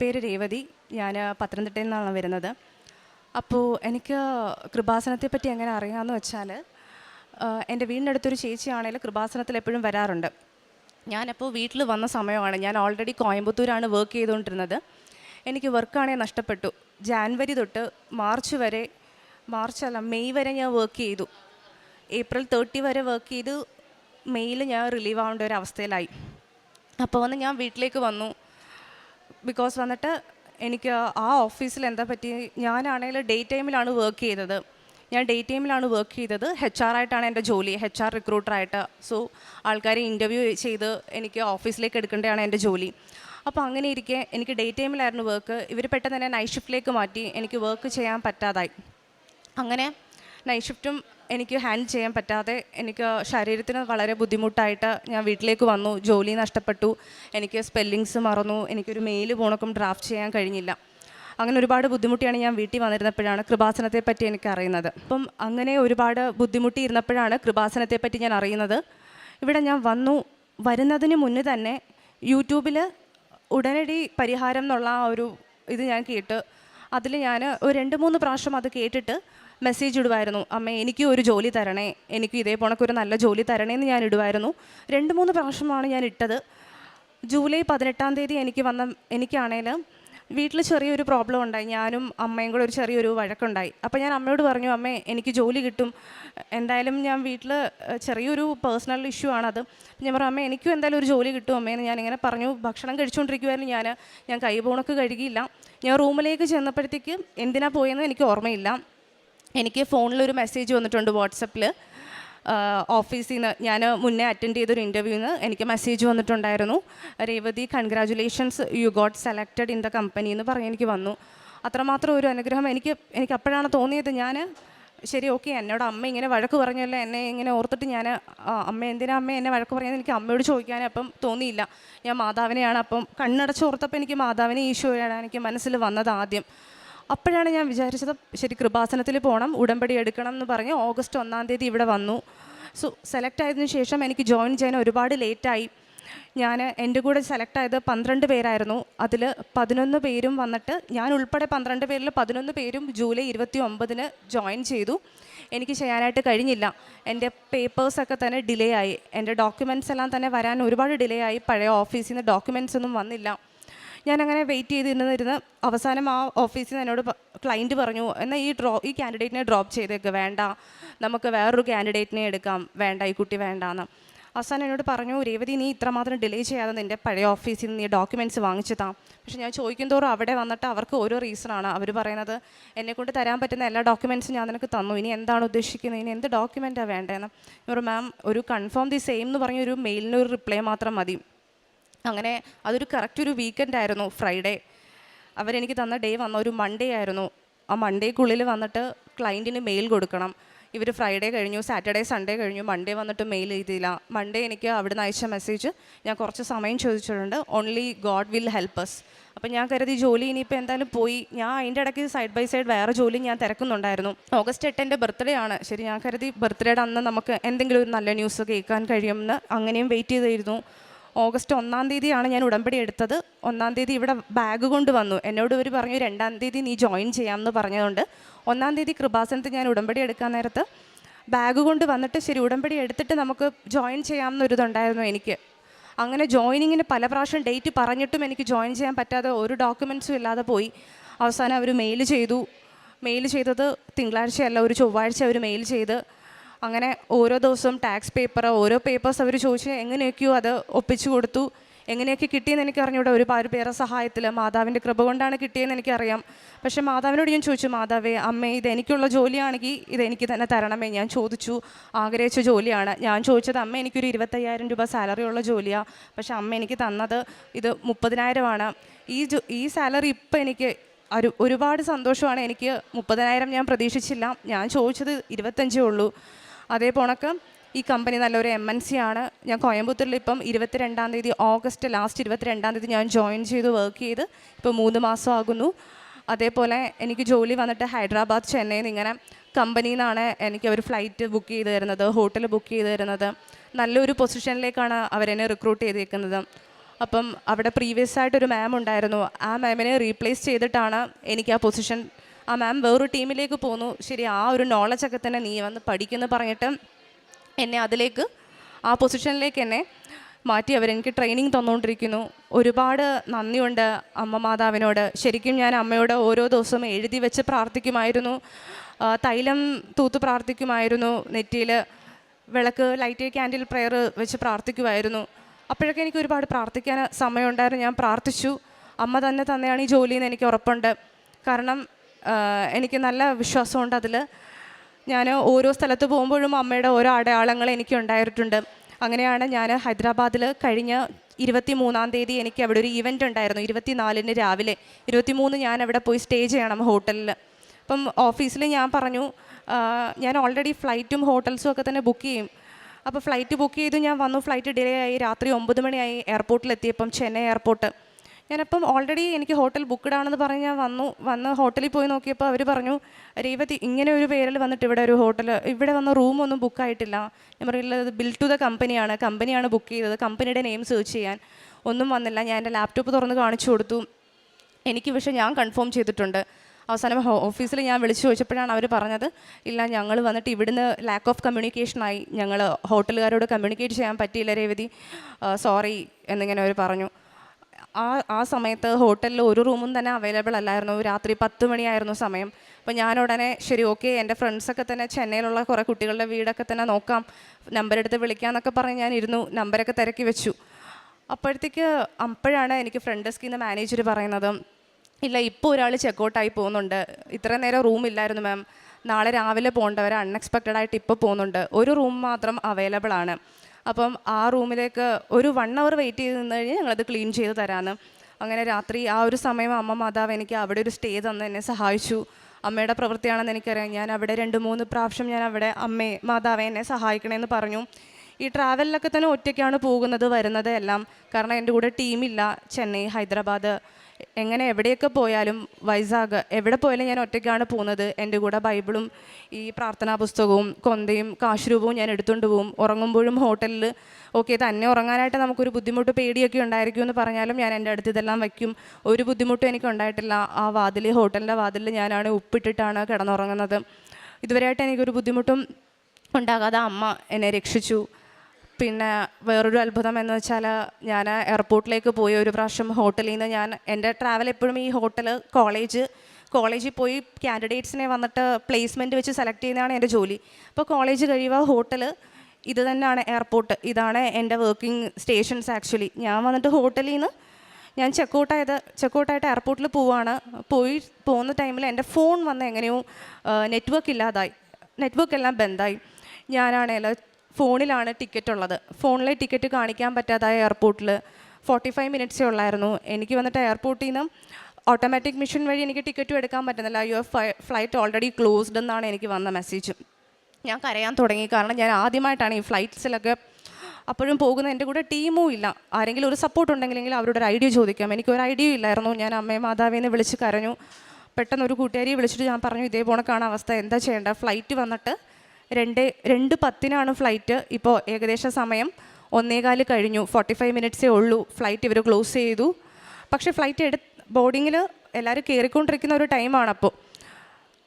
പേര് രേവതി. ഞാൻ പത്തനംതിട്ടയിൽ നിന്നാണ് വരുന്നത്. അപ്പോൾ എനിക്ക് കൃപാസനത്തെ പറ്റി എങ്ങനെ അറിയാമെന്ന് വെച്ചാൽ എന്റെ വീടിനടുത്തൊരു ചേച്ചിയാണെങ്കിൽ കൃപാസനത്തിൽ എപ്പോഴും വരാറുണ്ട്. ഞാനപ്പോൾ വീട്ടിൽ വന്ന സമയമാണ് ഞാൻ ഓൾറെഡി കോയമ്പത്തൂരാണ് വർക്ക് ചെയ്തുകൊണ്ടിരുന്നത് എനിക്ക് വർക്കാണെങ്കിൽ നഷ്ടപ്പെട്ടു. ജാൻവരി തൊട്ട് മാർച്ച് വരെ മാർച്ച് അല്ല മെയ് വരെ ഞാൻ വർക്ക് ചെയ്തു. ഏപ്രിൽ തേർട്ടി വരെ വർക്ക് ചെയ്ത് മെയ്യിൽ ഞാൻ റിലീവ് ആവേണ്ട ഒരു അവസ്ഥയിലായി. അപ്പോൾ വന്ന് ഞാൻ വീട്ടിലേക്ക് വന്നു. ബിക്കോസ് വന്നിട്ട് എനിക്ക് ആ ഓഫീസിൽ എന്താ പറ്റി? ഞാനാണെങ്കിൽ ഡേ ടൈമിലാണ് വർക്ക് ചെയ്തത്. ഞാൻ ഡേ ടൈമിലാണ് വർക്ക് ചെയ്തത്. എച്ച് ആർ ആയിട്ടാണ് എന്റെ ജോലി. എച്ച് ആർ റിക്രൂട്ടറായിട്ട് സോ ആൾക്കാരെ ഇന്റർവ്യൂ ചെയ്ത് എനിക്ക് ഓഫീസിലേക്ക് എടുക്കേണ്ടതാണ് എന്റെ ജോലി. അപ്പോൾ അങ്ങനെ ഇരിക്കെ എനിക്ക് ഡേ ടൈമിലായിരുന്നു വർക്ക് ഇവർ പെട്ടെന്ന് തന്നെ നൈറ്റ് ഷിഫ്റ്റിലേക്ക് മാറ്റി. എനിക്ക് വർക്ക് ചെയ്യാൻ പറ്റാതായി. അങ്ങനെ നൈറ്റ് ഷിഫ്റ്റും എനിക്ക് ഹാൻഡിൽ ചെയ്യാൻ പറ്റാതെ എനിക്ക് ശരീരത്തിന് വളരെ ബുദ്ധിമുട്ടായിട്ട് ഞാൻ വീട്ടിലേക്ക് വന്നു. ജോലി നഷ്ടപ്പെട്ടു. എനിക്ക് സ്പെല്ലിങ്സ് മറന്നു. എനിക്കൊരു മെയിൽ പോണക്കും ഡ്രാഫ്റ്റ് ചെയ്യാൻ കഴിഞ്ഞില്ല. അങ്ങനെ ഒരുപാട് ബുദ്ധിമുട്ടിയാണ് ഞാൻ വീട്ടിൽ വന്നിരുന്നപ്പോഴാണ് കൃപാസനത്തെ പറ്റി എനിക്ക് അറിയുന്നത്. അപ്പം അങ്ങനെ ഒരുപാട് ബുദ്ധിമുട്ടി ഇരുന്നപ്പോഴാണ് കൃപാസനത്തെ പറ്റി ഞാൻ അറിയുന്നത്. ഇവിടെ ഞാൻ വന്നു. വരുന്നതിന് മുന്നേ തന്നെ യൂട്യൂബിൽ ഉടനടി പരിഹാരം എന്നുള്ള ആ ഒരു ഇത് ഞാൻ കേട്ട്. അതിൽ ഞാൻ ഒരു രണ്ട് മൂന്ന് പ്രാവശ്യം അത് കേട്ടിട്ട് മെസ്സേജ് ഇടുമായിരുന്നു അമ്മേ എനിക്ക് ഒരു ജോലി തരണേ. എനിക്ക് ഇതേ പോണക്ക് ഒരു നല്ല ജോലി തരണേ എന്ന് ഞാൻ ഇടുമായിരുന്നു രണ്ട് മൂന്ന് പ്രാവശ്യമാണ് ഞാൻ ഇട്ടത്. ജൂലൈ പതിനെട്ടാം തീയതി എനിക്ക് വന്ന എനിക്കാണേൽ വീട്ടിൽ ചെറിയൊരു പ്രോബ്ലം ഉണ്ടായി. ഞാനും അമ്മയും കൂടെ ഒരു ചെറിയൊരു വഴക്കുണ്ടായി. അപ്പോൾ ഞാൻ അമ്മയോട് പറഞ്ഞു അമ്മേ എനിക്ക് ജോലി കിട്ടും. എന്തായാലും ഞാൻ വീട്ടിൽ ചെറിയൊരു പേഴ്സണൽ ഇഷ്യൂ ആണത് ഞാൻ പറഞ്ഞു അമ്മേ എനിക്കും എന്തായാലും ഒരു ജോലി കിട്ടും അമ്മേന്ന് ഞാനിങ്ങനെ പറഞ്ഞു. ഭക്ഷണം കഴിച്ചുകൊണ്ടിരിക്കുമായിരുന്നു ഞാൻ ഞാൻ കൈ പോണക്ക് കഴുകിയില്ല. ഞാൻ റൂമിലേക്ക് ചെന്നപ്പോഴത്തേക്ക് എന്തിനാ പോയെന്ന് എനിക്ക് ഓർമ്മയില്ല. എനിക്ക് ഫോണിലൊരു മെസ്സേജ് വന്നിട്ടുണ്ട് വാട്സപ്പിൽ ഓഫീസിൽ നിന്ന് ഞാൻ മുന്നേ അറ്റൻഡ് ചെയ്തൊരു ഇന്റർവ്യൂന്ന് എനിക്ക് മെസ്സേജ് വന്നിട്ടുണ്ടായിരുന്നു. Revathi congratulations you got selected in the company എന്ന് പറഞ്ഞ് എനിക്ക് വന്നു. അത്രമാത്രം ഒരു അനുഗ്രഹം എനിക്ക് എനിക്ക് അപ്പോഴാണ് തോന്നിയത് ഞാൻ ശരി ഓക്കെ എന്നോട് അമ്മ ഇങ്ങനെ വഴക്ക് പറഞ്ഞല്ലോ എന്നെ ഇങ്ങനെ ഓർത്തിട്ട് ഞാൻ അമ്മ എന്തിനാ അമ്മ എന്നെ വഴക്ക് പറഞ്ഞത് എനിക്ക് അമ്മയോട് ചോദിക്കാൻ അപ്പം തോന്നിയില്ല. ഞാൻ മാതാവിനെയാണ് അപ്പം കണ്ണടച്ച് ഓർത്തപ്പോൾ എനിക്ക് മാതാവിനെ ഈശോയാണ് എനിക്ക് മനസ്സിൽ വന്നത് ആദ്യം. അപ്പോഴാണ് ഞാൻ വിചാരിച്ചത് ശരി കൃപാസനത്തിൽ പോകണം ഉടമ്പടി എടുക്കണം എന്ന് പറഞ്ഞ് ഓഗസ്റ്റ് ഒന്നാം തീയതി ഇവിടെ വന്നു. സോ സെലക്ട് ആയതിനു ശേഷം എനിക്ക് ജോയിൻ ചെയ്യാൻ ഒരുപാട് ലേറ്റായി ഞാൻ എന്റെ കൂടെ സെലക്ട് ആയത് പന്ത്രണ്ട് പേരായിരുന്നു. അതിൽ പതിനൊന്ന് പേരും വന്നിട്ട് ഞാൻ ഉൾപ്പെടെ പന്ത്രണ്ട് പേരിൽ പതിനൊന്ന് പേരും ജൂലൈ ഇരുപത്തി ഒമ്പതിന് ജോയിൻ ചെയ്തു. എനിക്ക് ചെയ്യാനായിട്ട് കഴിഞ്ഞില്ല. എന്റെ പേപ്പേഴ്സൊക്കെ തന്നെ ഡിലേ ആയി. എന്റെ ഡോക്യുമെന്റ്സ് എല്ലാം തന്നെ വരാൻ ഒരുപാട് ഡിലേ ആയി. പഴയ ഓഫീസിൽ നിന്ന് ഡോക്യുമെന്റ്സ് ഒന്നും വന്നില്ല. ഞാനങ്ങനെ വെയിറ്റ് ചെയ്തിരുന്നിരുന്ന് അവസാനം ആ ഓഫീസിൽ നിന്ന് എന്നോട് ക്ലയന്റ് പറഞ്ഞു എന്നാൽ ഈ ഡ്രോ ഈ കാൻഡിഡേറ്റിനെ ഡ്രോപ്പ് ചെയ്തേക്ക് വേണ്ട. നമുക്ക് വേറൊരു കാൻഡിഡേറ്റിനെ എടുക്കാം. വേണ്ട ഈ കുട്ടി വേണ്ട എന്ന് അവസാനം എന്നോട് പറഞ്ഞു രേവതി നീ ഇത്രമാത്രം ഡിലേ ചെയ്യാതെ നിന്റെ പഴയ ഓഫീസിൽ നിന്ന് നീ ഡോക്യുമെന്റ്സ് വാങ്ങിച്ചു പക്ഷെ ഞാൻ ചോദിക്കും തോറും അവിടെ വന്നിട്ട് അവർക്ക് ഓരോ റീസണാണ് അവർ പറയുന്നത് എന്നെക്കൊണ്ട് തരാൻ പറ്റുന്ന എല്ലാ ഡോക്യുമെന്റ്സും ഞാൻ നിനക്ക് തന്നു. ഇനി എന്താണ് ഉദ്ദേശിക്കുന്നത്? ഇനി എന്ത് ഡോക്യുമെന്റാണ് വേണ്ടതെന്ന് പറഞ്ഞു മാം ഒരു കൺഫേം ദി സെയിം എന്ന് പറഞ്ഞ ഒരു മെയിലിന് ഒരു റിപ്ലൈ മാത്രം മതി. അങ്ങനെ അതൊരു കറക്റ്റ് ഒരു വീക്കെൻഡ് ആയിരുന്നു ഫ്രൈഡേ അവരെനിക്ക് തന്ന ഡേ വന്ന ഒരു മൺഡേ ആയിരുന്നു. ആ മൺഡേക്കുള്ളിൽ വന്നിട്ട് ക്ലയന്റിന് മെയിൽ കൊടുക്കണം. ഇവർ ഫ്രൈഡേ കഴിഞ്ഞു സാറ്റർഡേ സൺഡേ കഴിഞ്ഞു. മൺഡേ വന്നിട്ട് മെയിൽ ചെയ്തില്ല മൺഡേ എനിക്ക് അവിടെ നിന്ന് അയച്ച മെസ്സേജ് ഞാൻ കുറച്ച് സമയം ചോദിച്ചിട്ടുണ്ട്. Only God will help us അപ്പം ഞാൻ കരുതി ജോലി ഇനിയിപ്പോൾ എന്തായാലും പോയി. ഞാൻ അതിന്റെ ഇടയ്ക്ക് സൈഡ് ബൈ സൈഡ് വേറെ ജോലി ഞാൻ തിരക്കുന്നുണ്ടായിരുന്നു. ഓഗസ്റ്റ് എട്ട് എന്റെ ബർത്ത്ഡേ ആണ്. ശരി ഞാൻ കരുതി ബർത്ത്ഡേയുടെ അന്ന് നമുക്ക് എന്തെങ്കിലും ഒരു നല്ല ന്യൂസ് കേൾക്കാൻ കഴിയുമെന്ന് അങ്ങനെയും വെയിറ്റ് ചെയ്തിരുന്നു. ഓഗസ്റ്റ് ഒന്നാം തീയതിയാണ് ഞാൻ ഉടമ്പടി എടുത്തത്. ഒന്നാം തീയതി ഇവിടെ ബാഗ് കൊണ്ട് വന്നു. എന്നോട് ഇവർ പറഞ്ഞു രണ്ടാം തീയതി നീ ജോയിൻ ചെയ്യാമെന്ന് പറഞ്ഞതുകൊണ്ട് ഒന്നാം തീയതി കൃപാസനത്ത് ഞാൻ ഉടമ്പടി എടുക്കാൻ നേരത്ത് ബാഗ് കൊണ്ട് വന്നിട്ട് ശരി ഉടമ്പടി എടുത്തിട്ട് നമുക്ക് ജോയിൻ ചെയ്യാമെന്നൊരിതുണ്ടായിരുന്നു എനിക്ക്. അങ്ങനെ ജോയിനിങ്ങിന് പല പ്രാവശ്യം ഡേറ്റ് പറഞ്ഞിട്ടും എനിക്ക് ജോയിൻ ചെയ്യാൻ പറ്റാതെ ഒരു ഡോക്യുമെന്റ്സും ഇല്ലാതെ പോയി. അവസാനം അവർ മെയിൽ ചെയ്തു. മെയിൽ ചെയ്തത് തിങ്കളാഴ്ചയല്ല ഒരു ചൊവ്വാഴ്ച അവർ മെയിൽ ചെയ്ത്. അങ്ങനെ ഓരോ ദിവസവും ടാക്സ് പേപ്പർ ഓരോ പേപ്പേഴ്സ് അവർ ചോദിച്ച് എങ്ങനെയൊക്കെയോ അത് ഒപ്പിച്ചു കൊടുത്തു. എങ്ങനെയൊക്കെ കിട്ടിയെന്ന് എനിക്ക് അറിഞ്ഞൂടെ ഒരുപാട് പേരെ സഹായത്തിൽ മാതാവിന്റെ കൃപ കൊണ്ടാണ് കിട്ടിയെന്ന് എനിക്കറിയാം. പക്ഷേ മാതാവിനോട് ഞാൻ ചോദിച്ചു മാതാവേ അമ്മേ ഇത് എനിക്കുള്ള ജോലിയാണെങ്കിൽ ഇത് എനിക്ക് തന്നെ തരണമേ. ഞാൻ ചോദിച്ചു ആഗ്രഹിച്ച ജോലിയാണ്. ഞാൻ ചോദിച്ചത് അമ്മ എനിക്കൊരു ഇരുപത്തയ്യായിരം രൂപ സാലറി ഉള്ള ജോലിയാണ് പക്ഷേ അമ്മ എനിക്ക് തന്നത് ഇത് മുപ്പതിനായിരമാണ്. ഈ ഈ സാലറി ഇപ്പം എനിക്ക് ഒരു ഒരുപാട് സന്തോഷമാണ്. എനിക്ക് മുപ്പതിനായിരം ഞാൻ പ്രതീക്ഷിച്ചില്ല. ഞാൻ ചോദിച്ചത് ഇരുപത്തഞ്ചേ ഉള്ളൂ. അതേ പോണക്ക് ഈ കമ്പനി നല്ലൊരു എം എൻ സി ആണ്. ഞാൻ കോയമ്പത്തൂരിൽ ഇപ്പം ഇരുപത്തിരണ്ടാം തീയതി ഓഗസ്റ്റ് ലാസ്റ്റ് ഇരുപത്തിരണ്ടാം തീയതി ഞാൻ ജോയിൻ ചെയ്ത് വർക്ക് ചെയ്ത് ഇപ്പോൾ മൂന്ന് മാസം ആകുന്നു. അതേപോലെ എനിക്ക് ജോലി വന്നിട്ട് ഹൈദരാബാദ് ചെന്നൈയിൽ നിന്ന് ഇങ്ങനെ കമ്പനിയിൽ നിന്നാണ് എനിക്ക് അവർ ഫ്ലൈറ്റ് ബുക്ക് ചെയ്ത് തരുന്നത് ഹോട്ടൽ ബുക്ക് ചെയ്ത് തരുന്നത്. നല്ലൊരു പൊസിഷനിലേക്കാണ് അവരെന്നെ റിക്രൂട്ട് ചെയ്തേക്കുന്നത്. അപ്പം അവിടെ പ്രീവിയസ് ആയിട്ടൊരു മാം ഉണ്ടായിരുന്നു. ആ മാമിനെ റീപ്ലേസ് ചെയ്തിട്ടാണ് എനിക്ക് ആ പൊസിഷൻ ആ മാം വേറൊരു ടീമിലേക്ക് പോന്നു. ശരി ആ ഒരു നോളജൊക്കെ തന്നെ നീ വന്ന് പഠിക്കുന്നു പറഞ്ഞിട്ട് എന്നെ അതിലേക്ക് ആ പൊസിഷനിലേക്ക് എന്നെ മാറ്റി. അവരെനിക്ക് ട്രെയിനിങ് തന്നുകൊണ്ടിരിക്കുന്നു ഒരുപാട് നന്ദിയുണ്ട് അമ്മ മാതാവിനോട്. ശരിക്കും ഞാൻ അമ്മയോട് ഓരോ ദിവസവും എഴുതി വെച്ച് പ്രാർത്ഥിക്കുമായിരുന്നു. തൈലം തൂത്ത് പ്രാർത്ഥിക്കുമായിരുന്നു. നെറ്റിയിൽ വിളക്ക് ലൈറ്റ് ക്യാൻഡിൽ പ്രെയർ വെച്ച് പ്രാർത്ഥിക്കുമായിരുന്നു. അപ്പോഴൊക്കെ എനിക്ക് ഒരുപാട് പ്രാർത്ഥിക്കാൻ സമയമുണ്ടായിരുന്നു. ഞാൻ പ്രാർത്ഥിച്ചു. അമ്മ തന്നെ തന്നെയാണ് ഈ ജോലിയെന്ന് എനിക്ക് ഉറപ്പുണ്ട്. കാരണം എനിക്ക് നല്ല വിശ്വാസമുണ്ട് അതിൽ ഞാൻ ഓരോ സ്ഥലത്ത് പോകുമ്പോഴും അമ്മയുടെ ഓരോ അടയാളങ്ങൾ എനിക്ക് ഉണ്ടായിട്ടുണ്ട്. അങ്ങനെയാണ് ഞാൻ ഹൈദരാബാദിൽ കഴിഞ്ഞ ഇരുപത്തി മൂന്നാം തീയതി എനിക്ക് അവിടെ ഒരു ഇവന്റ് ഉണ്ടായിരുന്നു. ഇരുപത്തി നാലിന് രാവിലെ. ഇരുപത്തി മൂന്ന് ഞാൻ അവിടെ പോയി സ്റ്റേ ചെയ്യണം ഹോട്ടലിൽ അപ്പം ഓഫീസിൽ ഞാൻ പറഞ്ഞു ഞാൻ ഓൾറെഡി ഫ്ലൈറ്റും ഹോട്ടൽസും ഒക്കെ തന്നെ ബുക്ക് ചെയ്യും. അപ്പോൾ ഫ്ലൈറ്റ് ബുക്ക് ചെയ്തു ഞാൻ വന്നു. ഫ്ലൈറ്റ് ഡിലേ ആയി. രാത്രി ഒമ്പത് മണിയായി എയർപോർട്ടിലെത്തിയപ്പം ചെന്നൈ എയർപോർട്ട് ഞാനപ്പം ഓൾറെഡി എനിക്ക് ഹോട്ടൽ ബുക്ക്ഡ് ആണെന്ന് പറഞ്ഞ് ഞാൻ വന്നു വന്ന് ഹോട്ടലിൽ പോയി നോക്കിയപ്പോൾ അവർ പറഞ്ഞു രേവതി ഇങ്ങനെ ഒരു പേരിൽ വന്നിട്ട് ഇവിടെ ഒരു ഹോട്ടൽ ഇവിടെ വന്ന റൂമൊന്നും ബുക്കായിട്ടില്ല ഞാൻ പറയില്ല അത് ബിൽ ടു ദ കമ്പനിയാണ് കമ്പനിയാണ് ബുക്ക് ചെയ്തത്. കമ്പനിയുടെ നെയിം സെർച്ച് ചെയ്യാൻ ഒന്നും വന്നില്ല. ഞാൻ എന്റെ ലാപ്ടോപ്പ് തുറന്ന് കാണിച്ചു കൊടുത്തു. എനിക്ക് പക്ഷേ ഞാൻ കൺഫേം ചെയ്തിട്ടുണ്ട്. അവസാനം ഓഫീസിൽ ഞാൻ വിളിച്ചു ചോദിച്ചപ്പോഴാണ് അവർ പറഞ്ഞത് ഇല്ല ഞങ്ങൾ വന്നിട്ട് ഇവിടുന്ന് ലാക്ക് ഓഫ് കമ്മ്യൂണിക്കേഷനായി ഞങ്ങൾ ഹോട്ടലുകാരോട് കമ്മ്യൂണിക്കേറ്റ് ചെയ്യാൻ പറ്റിയില്ല രേവതി. സോറി എന്നിങ്ങനെ അവർ പറഞ്ഞു. ആ ആ സമയത്ത് ഹോട്ടലിൽ ഒരു റൂമും തന്നെ അവൈലബിൾ അല്ലായിരുന്നു. രാത്രി പത്ത് മണിയായിരുന്നു സമയം. അപ്പോൾ ഞാൻ ഉടനെ ശരി ഓക്കെ എന്റെ ഫ്രണ്ട്സൊക്കെ തന്നെ ചെന്നൈയിലുള്ള കുറേ കുട്ടികളുടെ വീടൊക്കെ തന്നെ നോക്കാം. നമ്പർ എടുത്ത് വിളിക്കാമെന്നൊക്കെ പറഞ്ഞ് ഞാൻ ഇരുന്നു. നമ്പരൊക്കെ തിരക്കി വെച്ചു. അപ്പോഴത്തേക്ക് അപ്പോഴാണ് എനിക്ക് ഫ്രണ്ട് ഡെസ്കിൽ നിന്ന് മാനേജർ പറയുന്നത് ഇല്ല ഇപ്പോൾ ഒരാൾ ചെക്കൗട്ടായി പോകുന്നുണ്ട്. ഇത്ര നേരം റൂം ഇല്ലായിരുന്നു മാം. നാളെ രാവിലെ പോകേണ്ടവർ അൺഎക്സ്പെക്റ്റഡ് ആയിട്ട് ഇപ്പോൾ പോകുന്നുണ്ട്. ഒരു റൂം മാത്രം അവൈലബിൾ ആണ്. അപ്പം ആ റൂമിലേക്ക് ഒരു വൺ അവർ വെയിറ്റ് ചെയ്ത് നിന്ന് കഴിഞ്ഞാൽ ഞങ്ങളത് ക്ലീൻ ചെയ്ത് തരാമെന്ന് അങ്ങനെ രാത്രി ആ ഒരു സമയം അമ്മ മാതാവ് എനിക്ക് അവിടെ ഒരു സ്റ്റേ തന്ന് എന്നെ സഹായിച്ചു. അമ്മയുടെ പ്രവൃത്തിയാണെന്ന് എനിക്കറിയാം. ഞാൻ അവിടെ രണ്ട് മൂന്ന് പ്രാവശ്യം ഞാൻ അവിടെ അമ്മയെ മാതാവെ എന്നെ സഹായിക്കണമെന്ന് പറഞ്ഞു. ഈ ട്രാവലിലൊക്കെ തന്നെ ഒറ്റയ്ക്കാണ് പോകുന്നത് വരുന്നത് എല്ലാം. കാരണം എന്റെ കൂടെ ടീമില്ല ചെന്നൈ ഹൈദരാബാദ്. എങ്ങനെ എവിടെയൊക്കെ പോയാലും വൈസാഗ് എവിടെ പോയാലും ഞാൻ ഒറ്റയ്ക്കാണ് പോകുന്നത്. എന്റെ കൂടെ ബൈബിളും ഈ പ്രാർത്ഥനാ പുസ്തകവും കൊന്തയും കാശുരൂപവും ഞാൻ എടുത്തുകൊണ്ട് പോകും. ഉറങ്ങുമ്പോഴും ഹോട്ടലിൽ ഓക്കെ തന്നെ ഉറങ്ങാനായിട്ട് നമുക്കൊരു ബുദ്ധിമുട്ട് പേടിയൊക്കെ ഉണ്ടായിരിക്കും എന്ന് പറഞ്ഞാലും ഞാൻ എന്റെ അടുത്ത് ഇതെല്ലാം വയ്ക്കും. ഒരു ബുദ്ധിമുട്ടും എനിക്ക് ഉണ്ടായിട്ടില്ല. ആ വാതിൽ ഹോട്ടലിന്റെ വാതിലിൽ ഞാനാണ് ഉപ്പിട്ടിട്ടാണ് കിടന്നുറങ്ങുന്നത്. ഇതുവരെയായിട്ട് എനിക്കൊരു ബുദ്ധിമുട്ടും ഉണ്ടാകാതെ അമ്മ എന്നെ രക്ഷിച്ചു. പിന്നെ വേറൊരു അത്ഭുതം എന്ന് വെച്ചാൽ ഞാൻ എയർപോർട്ടിലേക്ക് പോയി ഒരു പ്രാവശ്യം ഹോട്ടലിൽ നിന്ന് ഞാൻ എന്റെ ട്രാവൽ എപ്പോഴും ഈ ഹോട്ടൽ കോളേജ് കോളേജിൽ പോയി കാൻഡിഡേറ്റ്സിനെ വന്നിട്ട് പ്ലേസ്മെന്റ് വെച്ച് സെലക്ട് ചെയ്യുന്നതാണ് എന്റെ ജോലി. അപ്പോൾ കോളേജ് കഴിയുക ഹോട്ടൽ ഇത് തന്നെയാണ് എയർപോർട്ട് ഇതാണ് എന്റെ വർക്കിംഗ് സ്റ്റേഷൻസ് ആക്ച്വലി ഞാൻ വന്നിട്ട് ഹോട്ടലിൽ നിന്ന് ഞാൻ ചെക്കൗട്ടായത് ചെക്കൗട്ടായിട്ട് എയർപോർട്ടിൽ പോവാണ്. പോയി പോകുന്ന ടൈമിൽ എന്റെ ഫോൺ വന്ന് എങ്ങനെയോ നെറ്റ്വർക്ക് ഇല്ലാതായി. നെറ്റ്വർക്ക് എല്ലാം ബന്ധായി ഞാനാണേൽ ഫോണിലാണ് ടിക്കറ്റ് ഉള്ളത് ഫോണിലെ ടിക്കറ്റ് കാണിക്കാൻ പറ്റാതായ എയർപോർട്ടിൽ ഫോർട്ടി ഫൈവ് മിനിറ്റ്സേ ഉള്ളായിരുന്നു. എനിക്ക് വന്നിട്ട് എയർപോർട്ടിൽ നിന്ന് ഓട്ടോമാറ്റിക് മെഷീൻ വഴി എനിക്ക് ടിക്കറ്റും എടുക്കാൻ പറ്റുന്നില്ല. യുവർ ഫ്ലൈറ്റ് ഓൾറെഡി ക്ലോസ്ഡ് എന്നാണ് എനിക്ക് വന്ന മെസ്സേജ് ഞാൻ കരയാൻ തുടങ്ങി. കാരണം ഞാൻ ആദ്യമായിട്ടാണ് ഈ ഫ്ലൈറ്റ്സിലൊക്കെ അപ്പോഴും പോകുന്ന എന്റെ കൂടെ ടീമും ഇല്ല. ആരെങ്കിലും ഒരു സപ്പോർട്ട് ഉണ്ടെങ്കിലെങ്കിൽ അവരോട് ഒരു ഐഡിയ ചോദിക്കാം. എനിക്ക് ഒരു ഐഡിയ ഇല്ലായിരുന്നു. ഞാൻ അമ്മയും മാതാവിനെ വിളിച്ച് കരഞ്ഞു. പെട്ടെന്ന് ഒരു കൂട്ടുകാരിയെ വിളിച്ചിട്ട് ഞാൻ പറഞ്ഞു ഇതേ പോണക്കാണ് അവസ്ഥ. എന്താ ചെയ്യേണ്ട? ഫ്ലൈറ്റ് വന്നിട്ട് രണ്ട് രണ്ട് പത്തിനാണ് ഫ്ലൈറ്റ്. ഇപ്പോൾ ഏകദേശ സമയം ഒന്നേകാൽ കഴിഞ്ഞു. ഫോർട്ടി ഫൈവ് മിനിറ്റ്സേ ഉള്ളൂ. ഫ്ലൈറ്റ് ഇവർ ക്ലോസ് ചെയ്തു. പക്ഷേ ഫ്ലൈറ്റ് എടു ബോർഡിങ്ങിൽ എല്ലാവരും കയറിക്കൊണ്ടിരിക്കുന്ന ഒരു ടൈമാണ് അപ്പോൾ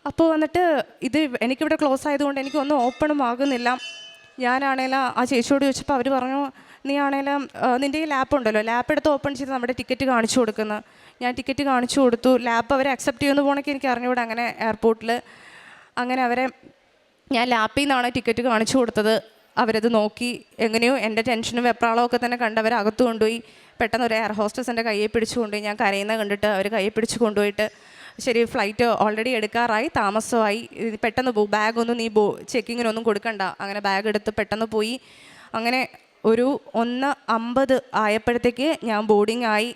അപ്പോൾ വന്നിട്ട് ഇത് എനിക്കിവിടെ ക്ലോസ് ആയതുകൊണ്ട് എനിക്കൊന്നും ഓപ്പണും ആകുന്നില്ല. ഞാനാണേലും ആ ചേച്ചിയോട് ചോദിച്ചപ്പോൾ അവർ പറഞ്ഞു നീ ആണേലും നിന്റെ ഈ ലാപ്പ് ഉണ്ടല്ലോ. ലാപ്പ് എടുത്ത് ഓപ്പൺ ചെയ്ത് നമ്മുടെ ടിക്കറ്റ് കാണിച്ചു കൊടുക്കുന്നത് ഞാൻ ടിക്കറ്റ് കാണിച്ചു കൊടുത്തു. ലാപ്പ് അവരെ അക്സെപ്റ്റ് ചെയ്യുമെന്ന് പോകണമെങ്കിൽ എനിക്ക് അറിഞ്ഞുകൂടെ അങ്ങനെ എയർപോർട്ടിൽ അങ്ങനെ അവരെ ഞാൻ ലാപ്പിൽ നിന്നാണ് ടിക്കറ്റ് കാണിച്ചു കൊടുത്തത്. അവരത് നോക്കി എങ്ങനെയോ എന്റെ ടെൻഷനും വെപ്രാളവും ഒക്കെ തന്നെ കണ്ട് അവർ അകത്ത് കൊണ്ടുപോയി. പെട്ടെന്ന് ഒരു എയർ ഹോസ്റ്റസ് എന്റെ കയ്യെ പിടിച്ചു കൊണ്ടുപോയി. ഞാൻ കരയുന്ന കണ്ടിട്ട് അവർ കയ്യെ പിടിച്ച് കൊണ്ടുപോയിട്ട് ശരി ഫ്ലൈറ്റ് ഓൾറെഡി എടുക്കാറായി താമസമായി. പെട്ടെന്ന് പോകും ബാഗൊന്നും നീ ബോ ചെക്കിങ്ങിനൊന്നും കൊടുക്കണ്ട. അങ്ങനെ ബാഗ് എടുത്ത് പെട്ടെന്ന് പോയി. അങ്ങനെ ഒരു ഒന്ന് അമ്പത് ആയപ്പോഴത്തേക്ക് ഞാൻ ബോർഡിംഗ് ആയി.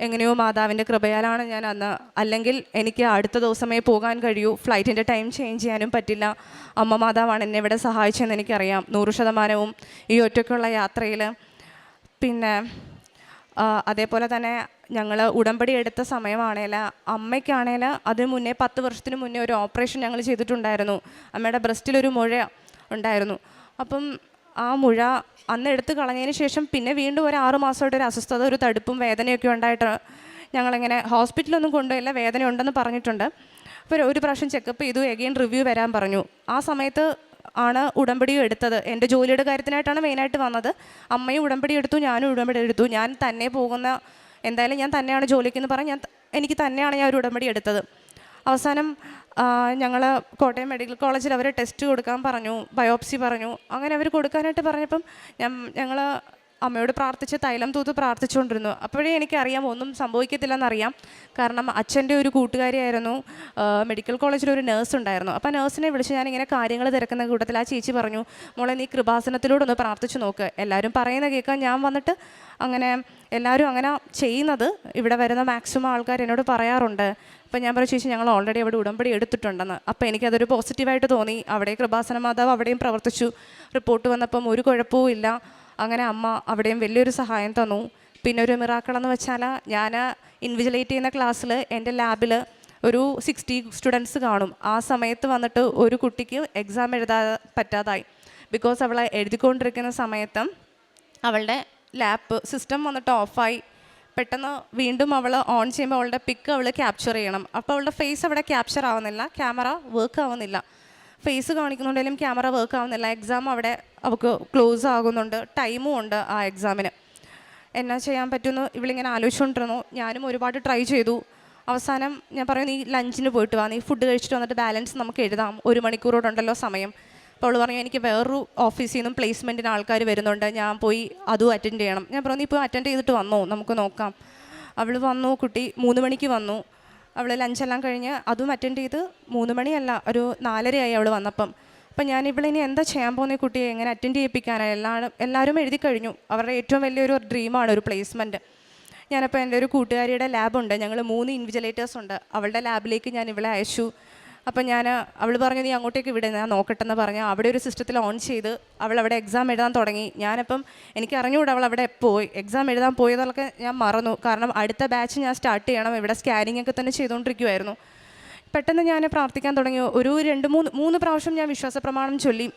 എങ്ങനെയോ മാതാവിന്റെ കൃപയാലാണ് ഞാൻ അന്ന്. അല്ലെങ്കിൽ എനിക്ക് അടുത്ത ദിവസമേ പോകാൻ കഴിയൂ. ഫ്ലൈറ്റിന്റെ ടൈം ചേഞ്ച് ചെയ്യാനും പറ്റില്ല. അമ്മ മാതാവാണ് എന്നെ ഇവിടെ സഹായിച്ചതെന്ന് എനിക്കറിയാം. നൂറ് ശതമാനവും ഈ ഒറ്റയ്ക്കുള്ള യാത്രയിൽ. പിന്നെ അതേപോലെ തന്നെ ഞങ്ങൾ ഉടമ്പടി എടുത്ത സമയമാണേൽ അമ്മയ്ക്കാണേൽ അതിന് മുന്നേ പത്ത് വർഷത്തിന് മുന്നേ ഒരു ഓപ്പറേഷൻ ഞങ്ങൾ ചെയ്തിട്ടുണ്ടായിരുന്നു. അമ്മയുടെ ബ്രസ്റ്റിലൊരു മുഴ ഉണ്ടായിരുന്നു. അപ്പം ആ മുഴ അന്ന് എടുത്ത് കളഞ്ഞതിന് ശേഷം പിന്നെ വീണ്ടും ഒരു ആറു മാസമായിട്ട് ഒരു അസ്വസ്ഥത ഒരു തടുപ്പും വേദനയൊക്കെ ഉണ്ടായിട്ട് ഞങ്ങളിങ്ങനെ ഹോസ്പിറ്റലൊന്നും കൊണ്ടുപോയില്ല വേദന ഉണ്ടെന്ന് പറഞ്ഞിട്ടുണ്ട്. അപ്പോൾ ഒരു പ്രാവശ്യം ചെക്കപ്പ് ചെയ്തു. എഗെയിൻ റിവ്യൂ വരാൻ പറഞ്ഞു. ആ സമയത്ത് ആണ് ഉടമ്പടിയും എടുത്തത്. എന്റെ ജോലിയുടെ കാര്യത്തിനായിട്ടാണ് മെയിനായിട്ട് വന്നത്. അമ്മയും ഉടമ്പടി എടുത്തു. ഞാനും ഉടമ്പടി എടുത്തു. ഞാൻ തന്നെ പോകുന്ന എന്തായാലും ഞാൻ തന്നെയാണ് ജോലിക്കെന്ന് പറഞ്ഞ് ഞാൻ എനിക്ക് തന്നെയാണ് ഞാൻ ഒരു ഉടമ്പടി എടുത്തത്. അവസാനം ഞങ്ങൾ കോട്ടയം മെഡിക്കൽ കോളേജിൽ അവർ ടെസ്റ്റ് കൊടുക്കാൻ പറഞ്ഞു ബയോപ്സി പറഞ്ഞു. അങ്ങനെ അവർ കൊടുക്കാനായിട്ട് പറഞ്ഞപ്പം ഞങ്ങൾ അമ്മയോട് പ്രാർത്ഥിച്ച് തൈലം തൂത്ത് പ്രാർത്ഥിച്ചുകൊണ്ടിരുന്നു. അപ്പോഴേ എനിക്കറിയാം ഒന്നും സംഭവിക്കത്തില്ലെന്നറിയാം. കാരണം അച്ഛന്റെ ഒരു കൂട്ടുകാരിയായിരുന്നു മെഡിക്കൽ കോളേജിൽ ഒരു നേഴ്സ് ഉണ്ടായിരുന്നു. അപ്പോൾ നേഴ്സിനെ വിളിച്ച് ഞാനിങ്ങനെ കാര്യങ്ങൾ തിരക്കുന്ന കൂട്ടത്തിൽ ആ ചേച്ചി പറഞ്ഞു മോളെ നീ കൃപാസനത്തിലൂടെ ഒന്ന് പ്രാർത്ഥിച്ചു നോക്ക്. എല്ലാവരും പറയുന്ന കേൾക്കാൻ ഞാൻ വന്നിട്ട് അങ്ങനെ എല്ലാവരും അങ്ങനെ ചെയ്യുന്നത്. ഇവിടെ വരുന്ന മാക്സിമം ആൾക്കാർ എന്നോട് പറയാറുണ്ട്. അപ്പം ഞാൻ പറയുന്ന ചേച്ചി ഞങ്ങൾ ഓൾറെഡി അവിടെ ഉടമ്പടി എടുത്തിട്ടുണ്ടെന്ന്. അപ്പോൾ എനിക്കതൊരു പോസിറ്റീവായിട്ട് തോന്നി. അവിടെ കൃപാസന മാതാവ് അവിടെയും പ്രവർത്തിച്ചു. റിപ്പോർട്ട് വന്നപ്പം ഒരു കുഴപ്പവും അങ്ങനെ അമ്മ അവിടെയും വലിയൊരു സഹായം തന്നു. പിന്നെ ഒരു മിറാക്കളെന്ന് വെച്ചാൽ ഞാൻ ഇൻവിജിലേറ്റ് ചെയ്യുന്ന ക്ലാസ്സിൽ എന്റെ ലാബിൽ ഒരു സിക്സ്റ്റി സ്റ്റുഡൻസ് കാണും. ആ സമയത്ത് വന്നിട്ട് ഒരു കുട്ടിക്ക് എക്സാം എഴുതാ പറ്റാതായി. ബിക്കോസ് അവളെ എഴുതിക്കൊണ്ടിരിക്കുന്ന സമയത്ത് അവളുടെ ലാപ്പ് സിസ്റ്റം വന്നിട്ട് ഓഫായി പെട്ടെന്ന് വീണ്ടും അവൾ ഓൺ ചെയ്യുമ്പോൾ അവളുടെ പിക്ക് അവൾ ക്യാപ്ചർ ചെയ്യണം. അപ്പോൾ അവളുടെ ഫേസ് അവിടെ ക്യാപ്ചർ ആവുന്നില്ല ക്യാമറ വർക്ക് ആവുന്നില്ല. ഫേസ് കാണിക്കുന്നുണ്ടെങ്കിലും ക്യാമറ വർക്ക് ആവുന്നില്ല. എക്സാം അവിടെ അവൾക്ക് ക്ലോസ് ആകുന്നുണ്ട്. ടൈമും ഉണ്ട് ആ എക്സാമിന് എന്നാ ചെയ്യാൻ പറ്റുമെന്ന് ഇവളിങ്ങനെ ആലോചിച്ചുകൊണ്ടിരുന്നു ഞാനും ഒരുപാട് ട്രൈ ചെയ്തു. അവസാനം ഞാൻ പറയും നീ ലഞ്ചിന് പോയിട്ട് വാ. നീ ഫുഡ് കഴിച്ചിട്ട് വന്നിട്ട് ബാലൻസ് നമുക്ക് എഴുതാം. ഒരു മണിക്കൂറോടുണ്ടല്ലോ സമയം. അപ്പോൾ അവൾ പറഞ്ഞു എനിക്ക് വേറൊരു ഓഫീസിൽ നിന്നും പ്ലേസ്മെന്റിന് ആൾക്കാർ വരുന്നുണ്ട്. ഞാൻ പോയി അതും അറ്റൻഡ് ചെയ്യണം. ഞാൻ പറഞ്ഞു നീ ഇപ്പോൾ അറ്റൻഡ് ചെയ്തിട്ട് വന്നോ? നമുക്ക് നോക്കാം. അവൾ വന്നു കുട്ടി മൂന്ന് മണിക്ക് വന്നു. അവൾ ലഞ്ചെല്ലാം കഴിഞ്ഞ് അതും അറ്റൻഡ് ചെയ്ത് മൂന്ന് മണിയല്ല ഒരു നാലരയായി അവൾ വന്നപ്പം. അപ്പം ഞാൻ ഇവളിനി എന്താ ചെയ്യാൻ പോകുന്ന കുട്ടിയെ? എങ്ങനെ അറ്റൻഡ് ചെയ്യിപ്പിക്കാനാണ് എല്ലാവരും എല്ലാവരും എഴുതി കഴിഞ്ഞു. അവരുടെ ഏറ്റവും വലിയൊരു ഡ്രീമാണ് ഒരു പ്ലേസ്മെന്റ് ഞാനപ്പോൾ എന്റെ ഒരു കൂട്ടുകാരിയുടെ ലാബുണ്ട് ഞങ്ങൾ മൂന്ന് ഇൻവിജിലേറ്റേഴ്സ് ഉണ്ട്. അവളുടെ ലാബിലേക്ക് ഞാൻ ഇവളെ അയച്ചു. അപ്പം ഞാൻ അവൾ പറഞ്ഞു നീ അങ്ങോട്ടേക്ക് വിടെ ഞാൻ നോക്കട്ടെന്ന് പറഞ്ഞു അവിടെ ഒരു സിസ്റ്റത്തിൽ ഓൺ ചെയ്ത് അവൾ അവിടെ എക്സാം എഴുതാൻ തുടങ്ങി. ഞാനപ്പം എനിക്ക് അറിഞ്ഞുകൂടെ അവൾ അവിടെ പോയി. എക്സാം എഴുതാൻ പോയതൊക്കെ ഞാൻ മറന്നു. കാരണം അടുത്ത ബാച്ച് ഞാൻ സ്റ്റാർട്ട് ചെയ്യണം. ഇവിടെ സ്കാനിങ് ഒക്കെ തന്നെ ചെയ്തുകൊണ്ടിരിക്കുമായിരുന്നു പെട്ടെന്ന് ഞാൻ പ്രാർത്ഥിക്കാൻ തുടങ്ങി. ഒരു രണ്ട് മൂന്ന് മൂന്ന് പ്രാവശ്യം ഞാൻ വിശ്വാസ പ്രമാണം ചൊല്ലി.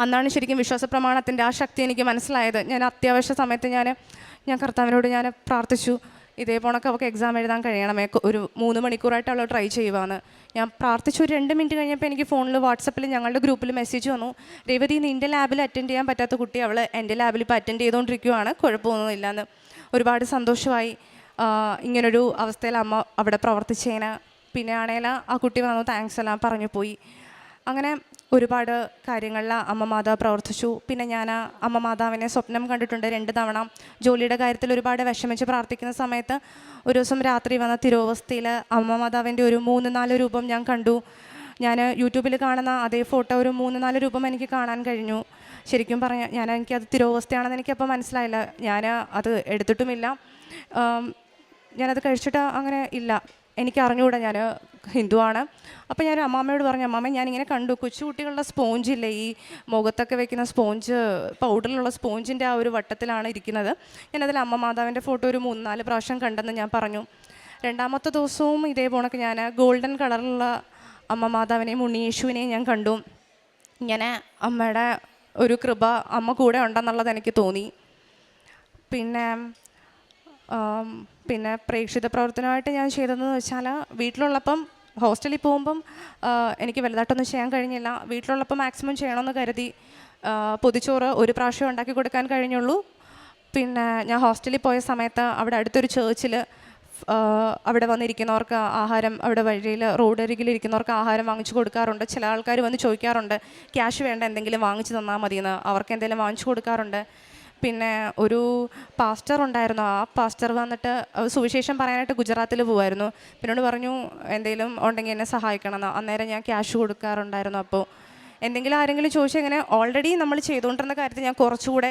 അന്നാണ് ശരിക്കും വിശ്വാസ പ്രമാണത്തിന്റെ ആ ശക്തി എനിക്ക് മനസ്സിലായത്. ഞാൻ അത്യാവശ്യ സമയത്ത് ഞാൻ ഞാൻ കർത്താവിനോട് ഞാൻ പ്രാർത്ഥിച്ചു. ഇതേ പോണക്ക് അവൾക്ക് എക്സാം എഴുതാൻ കഴിയണമേ. ഒരു മൂന്ന് മണിക്കൂറായിട്ട് അവൾ ട്രൈ ചെയ്യുവാന്ന്. ഞാൻ പ്രാർത്ഥിച്ചു. ഒരു രണ്ട് മിനിറ്റ് കഴിഞ്ഞപ്പോൾ എനിക്ക് ഫോണിൽ വാട്സപ്പിൽ ഞങ്ങളുടെ ഗ്രൂപ്പിൽ മെസ്സേജ് വന്നു. രേവതി നിന്റെ ലാബിൽ അറ്റൻഡ് ചെയ്യാൻ പറ്റാത്ത കുട്ടി അവൾ എന്റെ ലാബിൽ ഇപ്പോൾ അറ്റൻഡ് ചെയ്തുകൊണ്ടിരിക്കുവാണ് കുഴപ്പമൊന്നുമില്ലെന്ന്. ഒരുപാട് സന്തോഷമായി. ഇങ്ങനൊരു അവസ്ഥയിൽ അമ്മ അവിടെ പ്രവർത്തിച്ചതിന് പിന്നെ ആണെങ്കിൽ ആ കുട്ടി വന്നു താങ്ക്സ് എല്ലാം പറഞ്ഞു പോയി. അങ്ങനെ ഒരുപാട് കാര്യങ്ങളിൽ അമ്മ മാതാവ് പ്രവർത്തിച്ചു. പിന്നെ ഞാൻ അമ്മ മാതാവിനെ സ്വപ്നം കണ്ടിട്ടുണ്ട്. രണ്ട് തവണ ജോലിയുടെ കാര്യത്തിൽ ഒരുപാട് വിഷമിച്ച് പ്രാർത്ഥിക്കുന്ന സമയത്ത് ഒരു ദിവസം രാത്രി വന്ന തിരുവസ്ഥയിൽ അമ്മ മാതാവിന്റെ ഒരു മൂന്ന് നാല് രൂപം ഞാൻ കണ്ടു. ഞാൻ യൂട്യൂബിൽ കാണുന്ന അതേ ഫോട്ടോ ഒരു മൂന്ന് നാല് രൂപം എനിക്ക് കാണാൻ കഴിഞ്ഞു. ശരിക്കും പറഞ്ഞാൽ ഞാൻ എനിക്ക് എനിക്കത് തിരുവസ്ഥയാണെന്ന് എനിക്കപ്പോൾ മനസ്സിലായില്ല. ഞാൻ അത് എടുത്തിട്ടുമില്ല. ഞാനത് കഴിച്ചിട്ട് അങ്ങനെ ഇല്ല. എനിക്ക് അറിഞ്ഞുകൂടാ ഞാൻ ഹിന്ദുവാണ്. അപ്പോൾ ഞാൻ അമ്മാമ്മയോട് പറഞ്ഞു അമ്മാമ്മ ഞാനിങ്ങനെ കണ്ടു കൊച്ചുകുട്ടികളുടെ സ്പോഞ്ച് ഇല്ലേ ഈ മുഖത്തൊക്കെ വെക്കുന്ന സ്പോഞ്ച് പൗഡറിലുള്ള സ്പോഞ്ചിന്റെ ആ ഒരു വട്ടത്തിലാണ് ഇരിക്കുന്നത്. ഞാനതിൽ അമ്മ മാതാവിന്റെ ഫോട്ടോ ഒരു മൂന്ന് നാല് പ്രാവശ്യം കണ്ടെന്ന് ഞാൻ പറഞ്ഞു. രണ്ടാമത്തെ ദിവസവും ഇതേ പോണക്ക് ഞാൻ ഗോൾഡൻ കളറിലുള്ള അമ്മ മാതാവിനെയും ഉണ്ണിയേശുവിനെയും ഞാൻ കണ്ടു. ഇങ്ങനെ അമ്മയുടെ ഒരു കൃപ അമ്മ കൂടെ ഉണ്ടെന്നുള്ളത് എനിക്ക് തോന്നി. പിന്നെ പിന്നെ പ്രേക്ഷിത പ്രവർത്തനമായിട്ട് ഞാൻ ചെയ്തതെന്ന് വെച്ചാൽ വീട്ടിലുള്ളപ്പം ഹോസ്റ്റലിൽ പോകുമ്പം എനിക്ക് വലുതായിട്ടൊന്നും ചെയ്യാൻ കഴിഞ്ഞില്ല. വീട്ടിലുള്ളപ്പം മാക്സിമം ചെയ്യണമെന്ന് കരുതി പൊതിച്ചോറ് ഒരു പ്രാവശ്യം ഉണ്ടാക്കി കൊടുക്കാൻ കഴിഞ്ഞുള്ളൂ. പിന്നെ ഞാൻ ഹോസ്റ്റലിൽ പോയ സമയത്ത് അവിടെ അടുത്തൊരു ചേർച്ചിൽ അവിടെ വന്നിരിക്കുന്നവർക്ക് ആഹാരം അവിടെ വഴിയിൽ റോഡരികിൽ ഇരിക്കുന്നവർക്ക് ആഹാരം വാങ്ങിച്ചു കൊടുക്കാറുണ്ട്. ചില ആൾക്കാർ വന്ന് ചോദിക്കാറുണ്ട് ക്യാഷ് വേണ്ട എന്തെങ്കിലും വാങ്ങിച്ചു തന്നാൽ മതിയെന്ന്. അവർക്ക് എന്തെങ്കിലും വാങ്ങിച്ചു കൊടുക്കാറുണ്ട്. പിന്നെ ഒരു പാസ്റ്റർ ഉണ്ടായിരുന്നു. ആ പാസ്റ്റർ വന്നിട്ട് സുവിശേഷം പറയാനായിട്ട് ഗുജറാത്തിൽ പോകുമായിരുന്നു പിന്നോട് പറഞ്ഞു എന്തെങ്കിലും ഉണ്ടെങ്കിൽ എന്നെ സഹായിക്കണം. സഹായിക്കണമെന്ന് അന്നേരം ഞാൻ ക്യാഷ് കൊടുക്കാറുണ്ടായിരുന്നു അപ്പോൾ എന്തെങ്കിലും ആരെങ്കിലും ചോദിച്ചാൽ ഇങ്ങനെ ഓൾറെഡി നമ്മൾ ചെയ്തുകൊണ്ടിരുന്ന കാര്യത്തിൽ ഞാൻ കുറച്ചുകൂടെ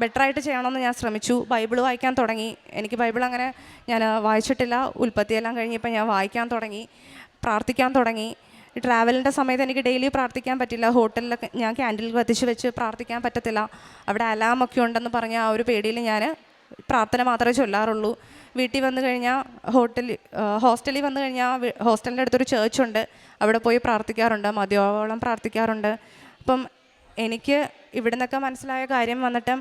ബെറ്ററായിട്ട് ചെയ്യണമെന്ന് ഞാൻ ശ്രമിച്ചു. ബൈബിൾ വായിക്കാൻ തുടങ്ങി. എനിക്ക് ബൈബിൾ അങ്ങനെ ഞാൻ വായിച്ചിട്ടില്ല. ഉൽപ്പത്തിയെല്ലാം കഴിഞ്ഞപ്പോൾ ഞാൻ വായിക്കാൻ തുടങ്ങി. പ്രാർത്ഥിക്കാൻ തുടങ്ങി. ഈ ട്രാവലിന്റെ സമയത്ത് എനിക്ക് ഡെയിലി പ്രാർത്ഥിക്കാൻ പറ്റില്ല. ഹോട്ടലിലൊക്കെ ഞാൻ ക്യാൻഡിൽ കത്തിച്ച് വെച്ച് പ്രാർത്ഥിക്കാൻ പറ്റത്തില്ല. അവിടെ അലാമൊക്കെ ഉണ്ടെന്ന് പറഞ്ഞ ആ ഒരു പേടിയിൽ ഞാൻ പ്രാർത്ഥന മാത്രമേ ചൊല്ലാറുള്ളൂ. വീട്ടിൽ വന്നു കഴിഞ്ഞാൽ ഹോട്ടലിൽ ഹോസ്റ്റലിൽ വന്നു കഴിഞ്ഞാൽ ഹോസ്റ്റലിന്റെ അടുത്തൊരു ചേർച്ച് ഉണ്ട്. അവിടെ പോയി പ്രാർത്ഥിക്കാറുണ്ട്. മതിയോളം പ്രാർത്ഥിക്കാറുണ്ട്. അപ്പം എനിക്ക് ഇവിടെ നിന്നൊക്കെ മനസ്സിലായ കാര്യം വന്നിട്ട്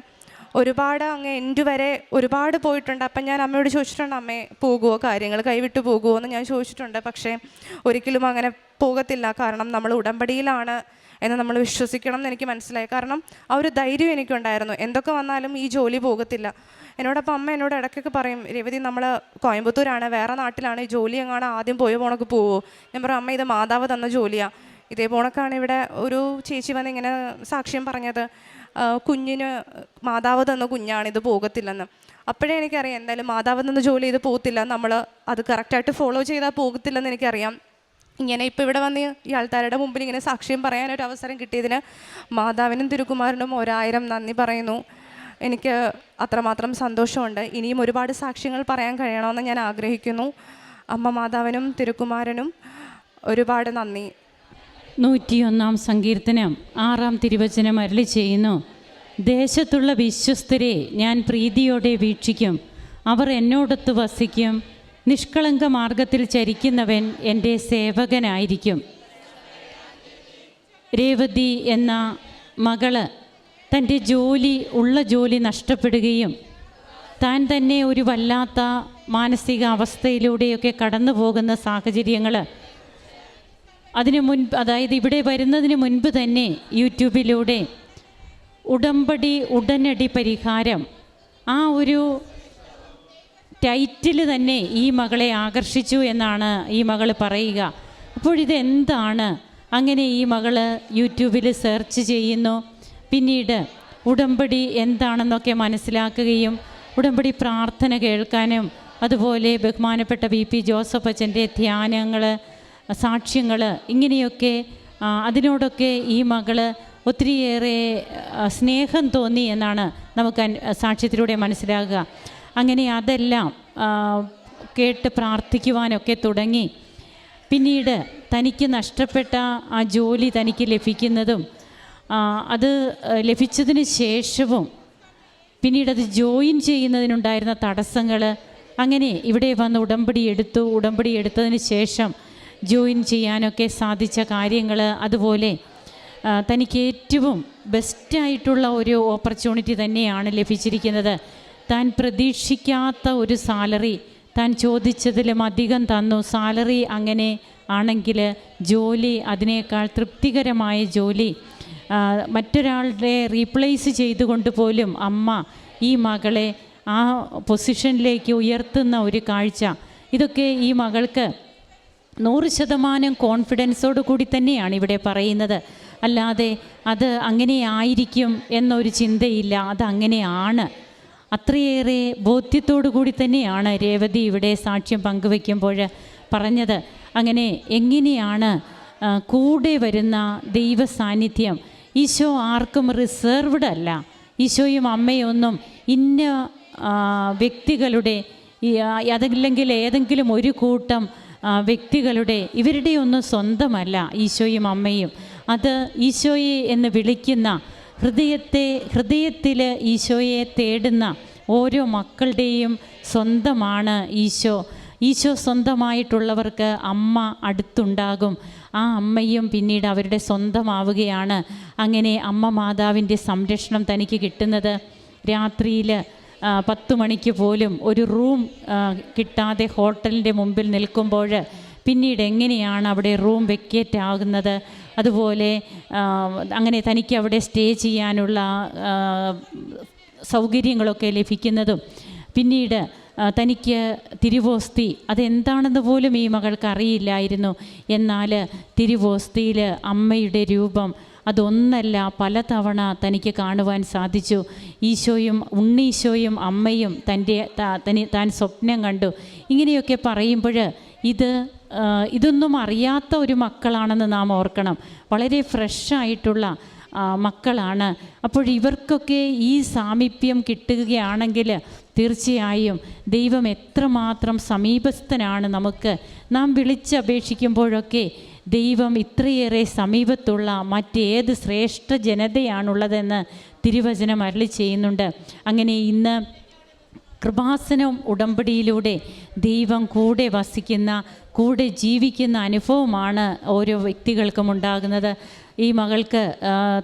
ഒരുപാട് അങ്ങ് എന്റെ വരെ ഒരുപാട് പോയിട്ടുണ്ട്. അപ്പം ഞാൻ അമ്മയോട് ചോദിച്ചിട്ടുണ്ട് അമ്മേ പോകുമോ കാര്യങ്ങൾ കൈവിട്ട് പോകുമോ എന്ന് ഞാൻ ചോദിച്ചിട്ടുണ്ട്. പക്ഷേ ഒരിക്കലും അങ്ങനെ പോകത്തില്ല. കാരണം നമ്മൾ ഉടമ്പടിയിലാണ് എന്ന് നമ്മൾ വിശ്വസിക്കണം എന്ന് എനിക്ക് മനസ്സിലായി. കാരണം ആ ഒരു ധൈര്യം എനിക്കുണ്ടായിരുന്നു. എന്തൊക്കെ വന്നാലും ഈ ജോലി പോകത്തില്ല. എന്നോടൊപ്പം അമ്മ എന്നോട് ഇടയ്ക്കൊക്കെ പറയും രവതി നമ്മൾ കോയമ്പത്തൂരാണ്. വേറെ നാട്ടിലാണ് ഈ ജോലി എങ്ങാണ് ആദ്യം പോയ പോണൊക്കെ പോവോ? ഞാൻ പറയും അമ്മ ഇത് മാതാവ് തന്ന ജോലിയാണ് ഇതേ പോണക്കാണ് ഇവിടെ ഒരു ചേച്ചി വന്ന് ഇങ്ങനെ സാക്ഷ്യം പറഞ്ഞത് കുഞ്ഞിന് മാതാവ് തന്ന കുഞ്ഞാണ് ഇത് പോകത്തില്ലെന്ന്. അപ്പോഴേ എനിക്കറിയാം എന്തായാലും മാതാവ് തന്ന ജോലി ഇത് പോകത്തില്ല നമ്മൾ അത് കറക്റ്റായിട്ട് ഫോളോ ചെയ്താൽ പോകത്തില്ലെന്ന് എനിക്കറിയാം. ഇങ്ങനെ ഇപ്പോൾ ഇവിടെ വന്ന് ഈ ആൾക്കാരുടെ മുമ്പിൽ ഇങ്ങനെ സാക്ഷ്യം പറയാനൊരു അവസരം കിട്ടിയതിന് മാതാവിനും തിരുകുമാരനും ഒരായിരം നന്ദി പറയുന്നു. എനിക്ക് അത്രമാത്രം സന്തോഷമുണ്ട്. ഇനിയും ഒരുപാട് സാക്ഷ്യങ്ങൾ പറയാൻ കഴിയണമെന്ന് ഞാൻ ആഗ്രഹിക്കുന്നു. അമ്മ മാതാവിനും തിരുക്കുമാരനും ഒരുപാട് നന്ദി. നൂറ്റിയൊന്നാം സങ്കീർത്തനം ആറാം തിരുവചനം അരളി ചെയ്യുന്നു. ദേശത്തുള്ള വിശ്വസ്തരെ ഞാൻ പ്രീതിയോടെ വീക്ഷിക്കും. അവർ എന്നോടൊത്ത് വസിക്കും. നിഷ്കളങ്ക മാർഗത്തിൽ ചരിക്കുന്നവൻ എന്റെ സേവകനായിരിക്കും. രേവതി എന്ന മകൾ തന്റെ ജോലി ഉള്ള ജോലി നഷ്ടപ്പെടുകയും താൻ തന്നെ ഒരു വല്ലാത്ത മാനസിക അവസ്ഥയിലൂടെയൊക്കെ കടന്നു പോകുന്ന സാഹചര്യങ്ങൾ അതിന് മുൻപ് അതായത് ഇവിടെ വരുന്നതിന് മുൻപ് തന്നെ യൂട്യൂബിലൂടെ ഉടമ്പടി ഉടനടി പരിഹാരം ആ ഒരു ടൈറ്റിൽ തന്നെ ഈ മകളെ ആകർഷിച്ചു എന്നാണ് ഈ മകൾ പറയുക. അപ്പോഴിതെന്താണ് അങ്ങനെ ഈ മകൾ യൂട്യൂബിൽ സെർച്ച് ചെയ്യുന്നു. പിന്നീട് ഉടമ്പടി എന്താണെന്നൊക്കെ മനസ്സിലാക്കുകയും ഉടമ്പടി പ്രാർത്ഥന കേൾക്കാനും അതുപോലെ ബഹുമാനപ്പെട്ട വി പി ജോസഫ് അച്ഛന്റെ ധ്യാനങ്ങൾ സാക്ഷ്യങ്ങൾ ഇങ്ങനെയൊക്കെ അതിനോടൊക്കെ ഈ മകൾ ഒത്തിരിയേറെ സ്നേഹം തോന്നി എന്നാണ് നമുക്ക് സാക്ഷ്യത്തിലൂടെ മനസ്സിലാകുക. അങ്ങനെ അതെല്ലാം കേട്ട് പ്രാർത്ഥിക്കുവാനൊക്കെ തുടങ്ങി. പിന്നീട് തനിക്ക് നഷ്ടപ്പെട്ട ആ ജോലി തനിക്ക് ലഭിക്കുന്നതും അത് ലഭിച്ചതിന് ശേഷവും പിന്നീട് അത് ജോയിൻ ചെയ്യുന്നതിനുണ്ടായിരുന്ന തടസ്സങ്ങൾ അങ്ങനെ ഇവിടെ വന്ന് ഉടമ്പടി എടുത്തു. ഉടമ്പടി എടുത്തതിന് ശേഷം ജോയിൻ ചെയ്യാനൊക്കെ സാധിച്ച കാര്യങ്ങൾ അതുപോലെ തനിക്ക് ഏറ്റവും ബെസ്റ്റായിട്ടുള്ള ഒരു ഓപ്പർച്യൂണിറ്റി തന്നെയാണ് ലഭിച്ചിരിക്കുന്നത്. താൻ പ്രതീക്ഷിക്കാത്ത ഒരു സാലറി താൻ ചോദിച്ചതിലും അധികം തന്നു. സാലറി അങ്ങനെ ആണെങ്കിൽ ജോലി അതിനേക്കാൾ തൃപ്തികരമായ ജോലി മറ്റൊരാളുടെ റീപ്ലേസ് ചെയ്തുകൊണ്ട് പോലും അമ്മ ഈ മകളെ ആ പൊസിഷനിലേക്ക് ഉയർത്തുന്ന ഒരു കാഴ്ച. ഇതൊക്കെ ഈ മകൾക്ക് നൂറ് ശതമാനം കോൺഫിഡൻസോട് കൂടി തന്നെയാണ് ഇവിടെ പറയുന്നത്. അല്ലാതെ അത് അങ്ങനെ ആയിരിക്കും എന്നൊരു ചിന്തയില്ല. അത് അങ്ങനെയാണ്. അത്രയേറെ ബോധ്യത്തോടു കൂടി തന്നെയാണ് രേവതി ഇവിടെ സാക്ഷ്യം പങ്കുവയ്ക്കുമ്പോൾ പറഞ്ഞത്. അങ്ങനെ എങ്ങനെയാണ് കൂടെ വരുന്ന ദൈവ സാന്നിധ്യം ഈശോ ആർക്കും റിസർവ്ഡ് അല്ല. ഈശോയും അമ്മയൊന്നും ഇന്ന വ്യക്തികളുടെ അതല്ലെങ്കിൽ ഏതെങ്കിലും ഒരു കൂട്ടം വ്യക്തികളുടെ ഇവരുടെ ഒന്നും സ്വന്തമല്ല ഈശോയും അമ്മയും. അത് ഈശോയെ എന്ന് വിളിക്കുന്ന ഹൃദയത്തെ ഹൃദയത്തിൽ ഈശോയെ തേടുന്ന ഓരോ മക്കളുടെയും സ്വന്തമാണ് ഈശോ. ഈശോ സ്വന്തമായിട്ടുള്ളവർക്ക് അമ്മ അടുത്തുണ്ടാകും. ആ അമ്മയും പിന്നീട് അവരുടെ സ്വന്തമാവുകയാണ്. അങ്ങനെ അമ്മ മാതാവിന്റെ സംരക്ഷണം തനിക്ക് കിട്ടുന്നത് രാത്രിയിൽ പത്ത് മണിക്ക് പോലും ഒരു റൂം കിട്ടാതെ ഹോട്ടലിന്റെ മുമ്പിൽ നിൽക്കുമ്പോൾ പിന്നീട് എങ്ങനെയാണ് അവിടെ റൂം വെക്കേറ്റ് ആകുന്നത്? അതുപോലെ അങ്ങനെ തനിക്ക് അവിടെ സ്റ്റേ ചെയ്യാനുള്ള സൗകര്യങ്ങളൊക്കെ ലഭിക്കുന്നതും. പിന്നീട് തനിക്ക് തിരുവോസ്തി അതെന്താണെന്ന് പോലും ഈ മകൾക്ക് അറിയില്ലായിരുന്നു. എന്നാൽ തിരുവോസ്തിയിൽ അമ്മയുടെ രൂപം അതൊന്നല്ല പലതവണ തനിക്ക് കാണുവാൻ സാധിച്ചു. ഈശോയും ഉണ്ണീശോയും അമ്മയും തന്റെ തനി താൻ സ്വപ്നം കണ്ടു. ഇങ്ങനെയൊക്കെ പറയുമ്പോൾ ഇത് ഇതൊന്നും അറിയാത്ത ഒരു മക്കളാണെന്ന് നാം ഓർക്കണം. വളരെ ഫ്രഷായിട്ടുള്ള മക്കളാണ്. അപ്പോൾ ഇവർക്കൊക്കെ ഈ സാമീപ്യം കിട്ടുകയാണെങ്കിൽ തീർച്ചയായും ദൈവം എത്രമാത്രം സമീപസ്ഥനാണ് നമുക്ക്. നാം വിളിച്ചപേക്ഷിക്കുമ്പോഴൊക്കെ ദൈവം ഇത്രയേറെ സമീപത്തുള്ള മറ്റേത് ശ്രേഷ്ഠ ജനതയാണുള്ളതെന്ന് തിരുവചനം അരളി ചെയ്യുന്നുണ്ട്. അങ്ങനെ ഇന്ന് കൃപാസനം ഉടമ്പടിയിലൂടെ ദൈവം കൂടെ വസിക്കുന്ന കൂടെ ജീവിക്കുന്ന അനുഭവമാണ് ഓരോ വ്യക്തികൾക്കും ഉണ്ടാകുന്നത്. ഈ മകൾക്ക്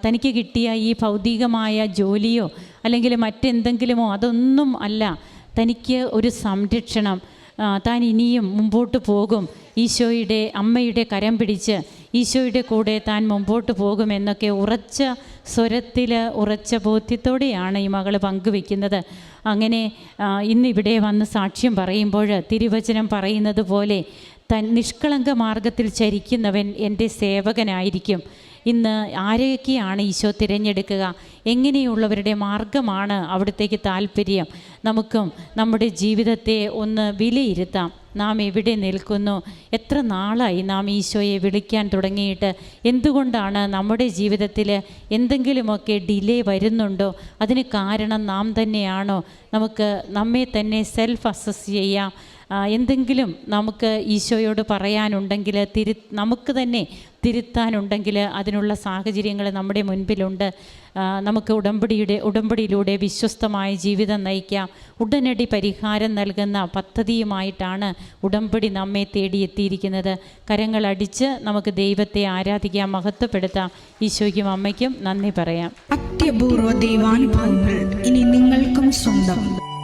തനിക്ക് കിട്ടിയ ഈ ഭൗതികമായ ജോലിയോ അല്ലെങ്കിൽ മറ്റെന്തെങ്കിലുമോ അതൊന്നും അല്ല. തനിക്ക് ഒരു സംരക്ഷണം താൻ ഇനിയും മുമ്പോട്ട് പോകും. ഈശോയുടെ അമ്മയുടെ കരം പിടിച്ച് ഈശോയുടെ കൂടെ താൻ മുമ്പോട്ട് പോകുമെന്നൊക്കെ ഉറച്ച സ്വരത്തിൽ ഉറച്ച ബോധ്യത്തോടെയാണ് ഈ മകൾ പങ്കുവെക്കുന്നത്. അങ്ങനെ ഇന്നിവിടെ വന്ന് സാക്ഷ്യം പറയുമ്പോൾ തിരുവചനം പറയുന്നത് പോലെ തൻ നിഷ്കളങ്ക മാർഗത്തിൽ ചരിക്കുന്നവൻ എന്റെ സേവകനായിരിക്കും. ഇന്ന് ആരെയൊക്കെയാണ് ഈശോ തിരഞ്ഞെടുക്കുക? എങ്ങനെയുള്ളവരുടെ മാർഗമാണ് അവിടത്തേക്ക് താല്പര്യം നമുക്കും നമ്മുടെ ജീവിതത്തെ ഒന്ന് വിലയിരുത്താം. നാം എവിടെ നിൽക്കുന്നു? എത്ര നാളായി നാം ഈശോയെ വിളിക്കാൻ തുടങ്ങിയിട്ട്? എന്തുകൊണ്ടാണ് നമ്മുടെ ജീവിതത്തിൽ എന്തെങ്കിലുമൊക്കെ ഡിലേ വരുന്നുണ്ടോ? അതിന് കാരണം നാം തന്നെയാണോ? നമുക്ക് നമ്മെ തന്നെ സെൽഫ് അസസ് ചെയ്യാം. എന്തെങ്കിലും നമുക്ക് ഈശോയോട് പറയാനുണ്ടെങ്കിൽ തിരു നമുക്ക് തന്നെ തിരുത്താനുണ്ടെങ്കിൽ അതിനുള്ള സാഹചര്യങ്ങൾ നമ്മുടെ മുൻപിലുണ്ട്. നമുക്ക് ഉടമ്പടിയുടെ ഉടമ്പടിയിലൂടെ വിശ്വസ്തമായ ജീവിതം നയിക്കാം. ഉടനടി പരിഹാരം നൽകുന്ന പദ്ധതിയുമായിട്ടാണ് ഉടമ്പടി നമ്മെ തേടിയെത്തിയിരിക്കുന്നത്. കരങ്ങളടിച്ച് നമുക്ക് ദൈവത്തെ ആരാധിക്കാം മഹത്വപ്പെടുത്താം. ഈശോയ്ക്കും അമ്മയ്ക്കും നന്ദി പറയാം. അത്യപൂർവ ദൈവാനുഭവങ്ങൾ ഇനി നിങ്ങൾക്കും സ്വന്തം.